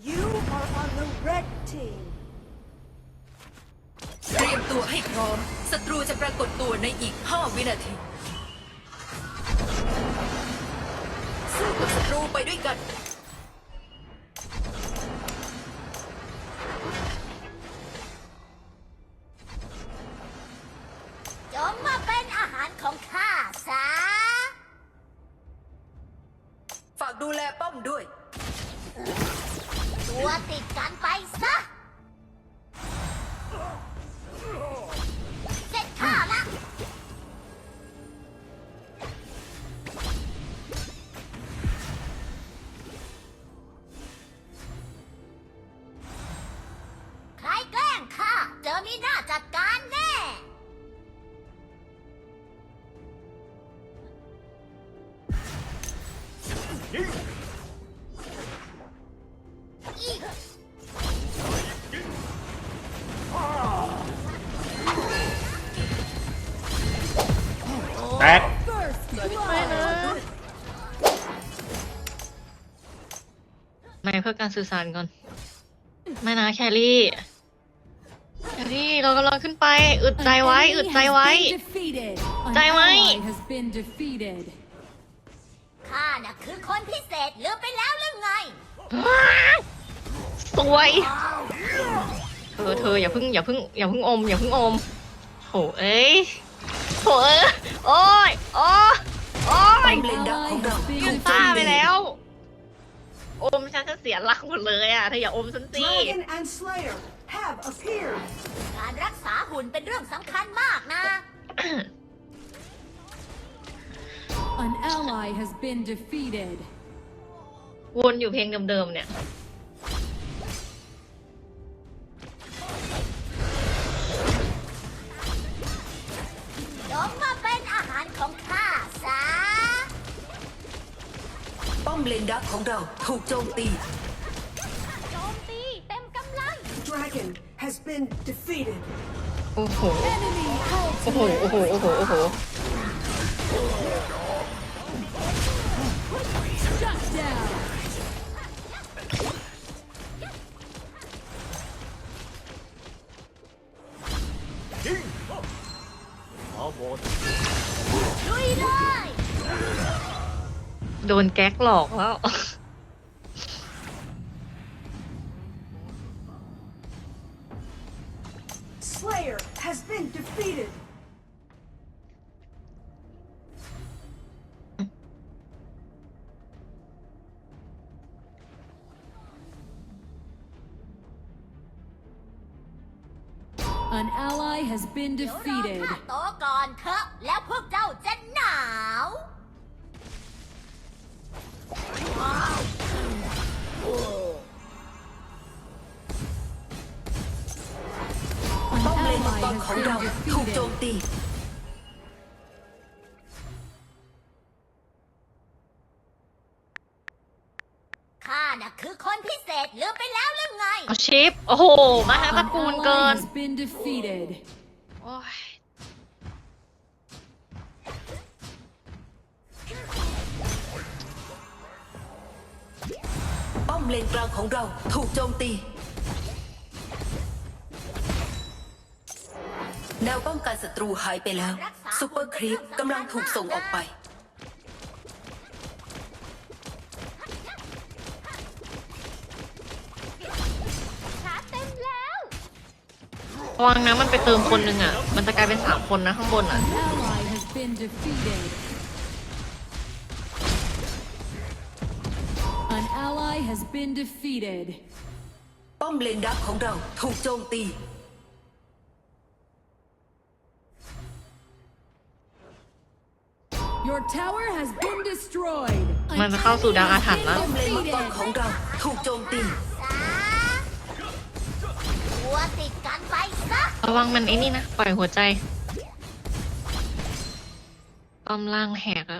You are on the red team. เตรียมตัวให้พร้อม ศัตรูจะปรากฏตัวในอีก 5 วินาที สู้กับศัตรูไปด้วยกัน ติดกันไป แตก First ไม่นะ blood. ไม่เพื่อการสื่อสารก่อน ไม่นะแครี่แครี่เรากำลังขึ้นไป อึดใจไว้ อึดใจไว้ Defeated. An ใจไว้ ally has been defeated. ข้าน่ะคือคนพิเศษลืมไปแล้วหรือไงสวยเธอเธออย่าเพิ่งอย่าเพิ่งอย่าเพิ่งอม อย่าเพิ่งอมโถเอ้ย โถเอ้ยโอ้ยโอ้ยโอ้ยเลนดักของเรา Ally has been ยุ่ง defeated ป้าไปแล้ว อมฉันจะเสียหลักหมดเลยอะเธออย่าอมฉันสิ Dragon and Slayer have appeared. การรักษาหุ่นเป็นเรื่องสำคัญมากนะ An ally has been defeated. วนอยู่เพลงเดิมๆเนี่ย ของเราถูกโจมตี โจมตีเต็มกำลัง Dragon has been defeated. โอ้โห Enemy โอ้โห ultimate. โอ้โห โอ้โห โอ้โห Shut โดนแก๊กหลอกแล้ว Slayer has been defeated. 'An ally has been เดี๋ยวรอ defeated. ข้าโตก่อนเถอะแล้วพวกเจ้าจะหนาว ป้อมเลนมัง ally กร has ของ been เราถูกโจม defeated. ตีข้าน่ะคือคนพิเศษลืมไปแล้วหรือไง เอาชิป โอ้โห มาหาตระ An กูลเกิ ally น has been defeated. โอ้ยป้อมเลนกลางของเราถูกโจมตี แนวป้องกันศัตรูหายไปแล้วซูเปอร์ครีปกำลังถูกส่งออกไปชาร์จเต็มแล้วระวังนะมันไปเติมคนหนึ่งอะ มันจะกลายเป็นสามคนนะข้างบนอะ An ally has been defeated. An ally has been defeated. ป้อมเลนดักของเราถูกโจมตี Your tower has been destroyed. มันจะเข้าสู่ดาวอาถรรพ์แล้วป้อมเลนมังกรของเราถูกโจมตีซะตัวติดกันไปซะระวังมันไอ้นี่นะ ปล่อยหัวใจป้อมล่างแหกแล้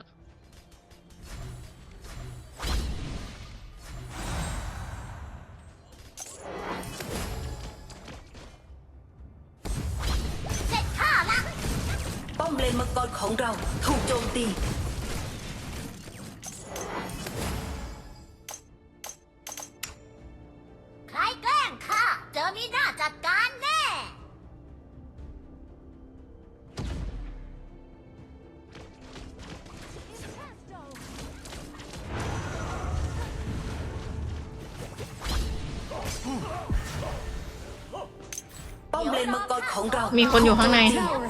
มเลนมังกรของเราถูกโจมตีอมีหน้าจัดการแน่ ป้อมเลนมังกรของเรา มีคนอยู่ข้างใน Tower has been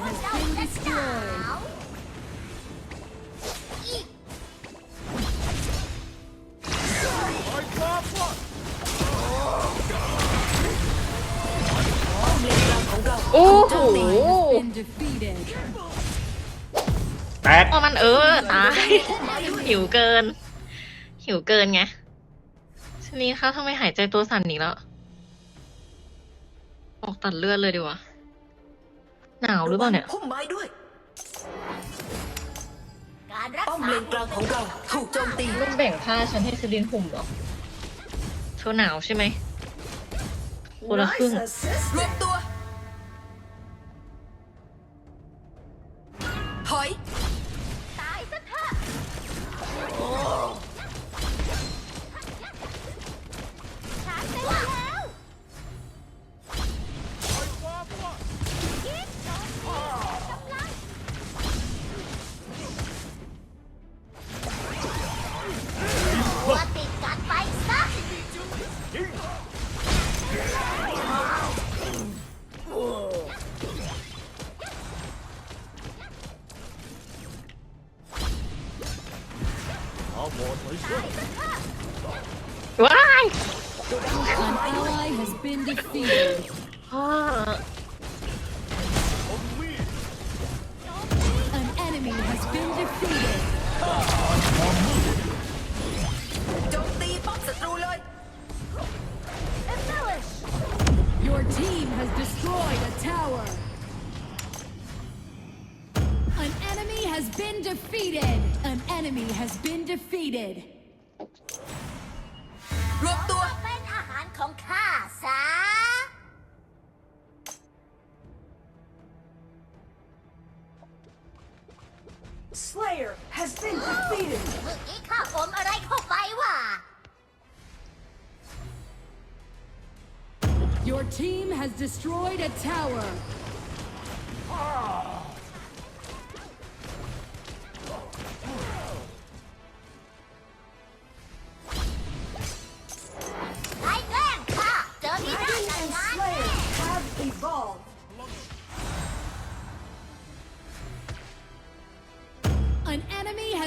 แตกเพราะมันเออตาย หิวเกิน หิวเกินไงชนีคะทำไมหายใจตัวสั่นอีกแล้ว ออกตัดเลือดเลยดีกว่าหนาวหรือเปล่าเนี่ย พุ่มไม้ด้วย การรักป้อมษาเลนกลางของเราถูกโจมตีลูกแบ่งผ้าฉันให้ซิลินห่มเหรอเธอหนาวใช่ไหมคนละครึ่ง รวมตัว defeated. รวมตัวเป็นอาหารของข้าซะ Slayer has been defeated. เมื่อกี้ข้าอมอะไรเข้าไปวะ Your team has destroyed a tower.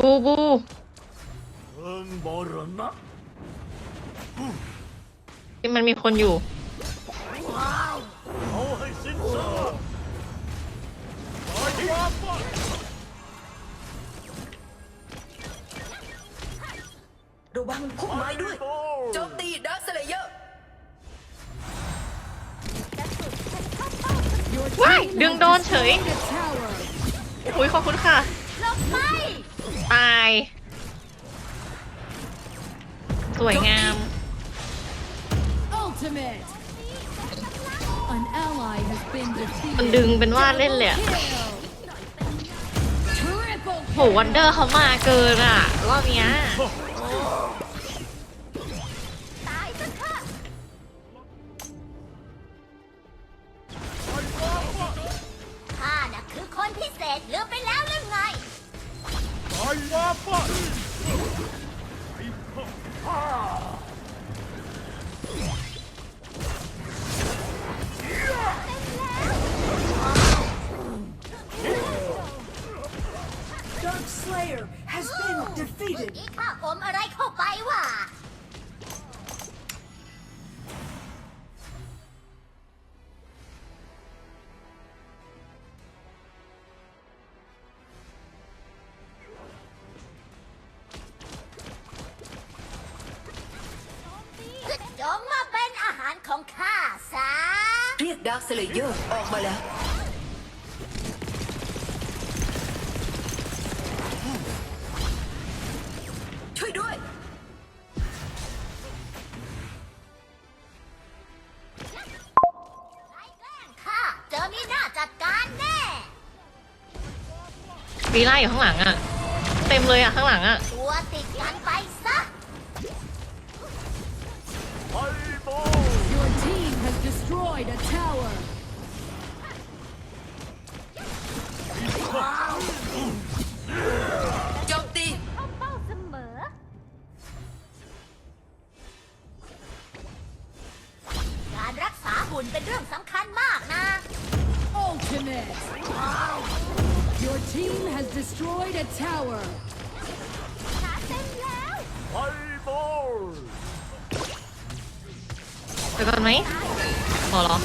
บูบูเอิงบรณะที่มันมีคนอยู่เอาให้สิ้นซากปล่อยความฝันระวังพุ่มไม้ด้วยโอ้โจมตีดักสเลเยอร์ Your ว้าย team ดึง has โดนเฉย destroyed a tower. อุ้ยขอบคุณค่ะหลบไป ตาย สวยงาม Ultimate. An ally has been มัน defeated. ดึงเป็นว่าเล่นเลยอะ Kill. Triple โหวันเดอร์เขามาเกินอะรอบเนี้ยตายซะเถอะข้าน่ะคือคนพิเศษลืมไป Dark Slayer has been defeated. ดาร์คสเลเยอร์ออกมาแล้ว ช่วยด้วยใครแกล้งข้าเจอมีหน้าจัดการแน่ วีไล่าอยู่ข้างหลังอะเต็มเลยอะข้างหลังอะ destroyed a tower. โจมตีเข้าเป้าเสมอ การรักษาหุ่นเป็นเรื่องสำคัญมากนะ Ultimate. Your team has destroyed a tower. ขาเต็มแล้ว Fireball! ไปก่อนไหมพอเหรอ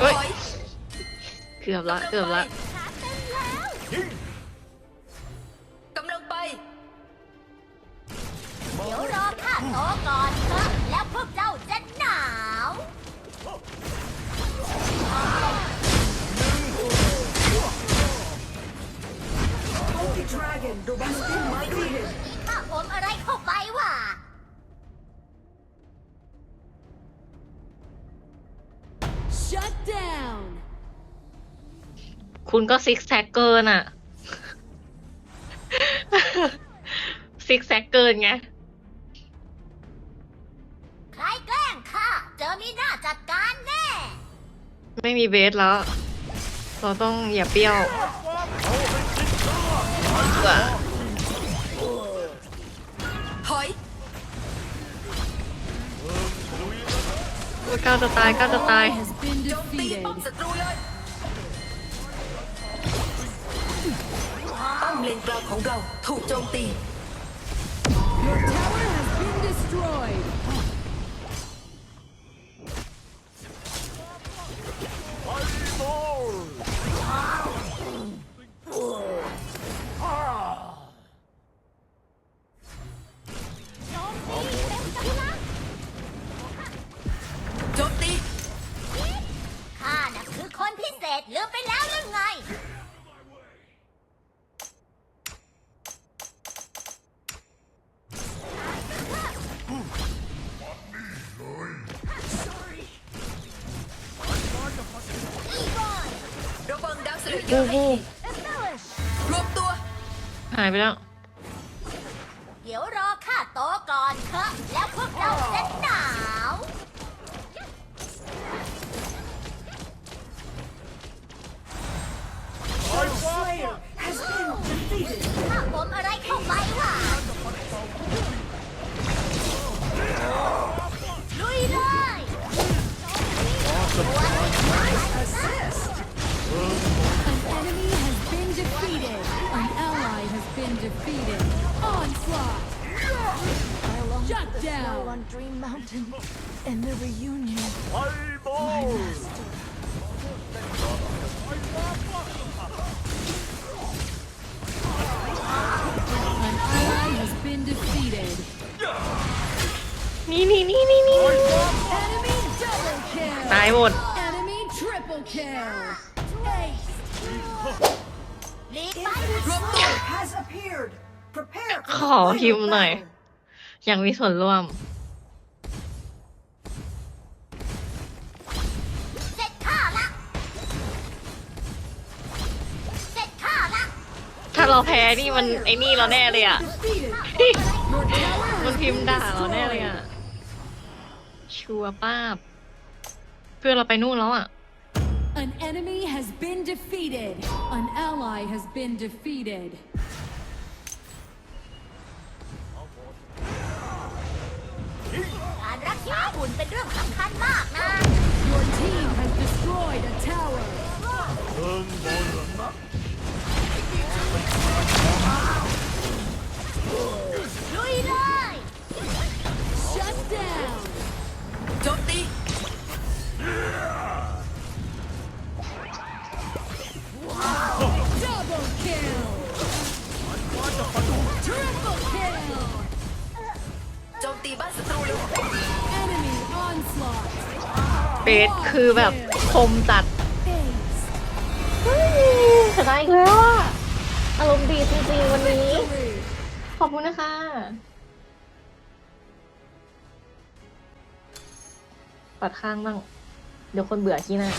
เฮ้ย เกือบละ เกือบละขาเต็มแล้วกำลังไป เดี๋ยวรอข้าโตก่อนเถอ Dragon has been defeated. ข้าอมอะไรเข้าไปวะ Shut down. คุณก็ซิกแซกเกินอะซิกแซกเกินไง ใครแกล้งข้าเจอมีหน้าจัดการแน่ ไม่มีเบสแล้ว เราต้องอย่าเปรี้ยว ว่ะถอยโอ้ยก้าวจะตายก้าวจะตาย Has been โจมตี defeated. ป้อมศัตรูเลยป้อมเลนกลางของเราถูกโจมตี Your tower has been destroyed. ษลืมไปแล้วหรือไง ระวังดาร์คสเลเยโอ้อร์โหให้ดีรวมตัว หายไปแล้ว been defeated. Onslaught. Shut down. on Dream Mountain and the reunion. Fireball! An ally has been defeated. นี่นี่นี่นี่นี่ Enemy double kill. ตายหมด ข for อ the พิม final พ์หน่อย battle. อยากมีส่วนร่วมเสร็จข้าละเสร็จข้าละถ้าเราแพ้นี่มันไอ้นี่เราแน่เลยอะ Defeated. Your tower มัน has พิมพ์ been ด่าเราแน่เลยอะ destroyed. ชัวร์ป้าบ เพื่อนเราไปนู่นแล้วอะ An enemy has been defeated. An ally has been defeated. ช้าหุ่นเป็นเรื่องสำคัญมากนะ โยนชิ สคือแบบคมจัดชนะอีกแล้วอะอารมณ์ดีจริงๆวันนี้ ขอบคุณนะคะ ปัดข้างบ้าง เดี๋ยวคนเบื่อขี้หน้า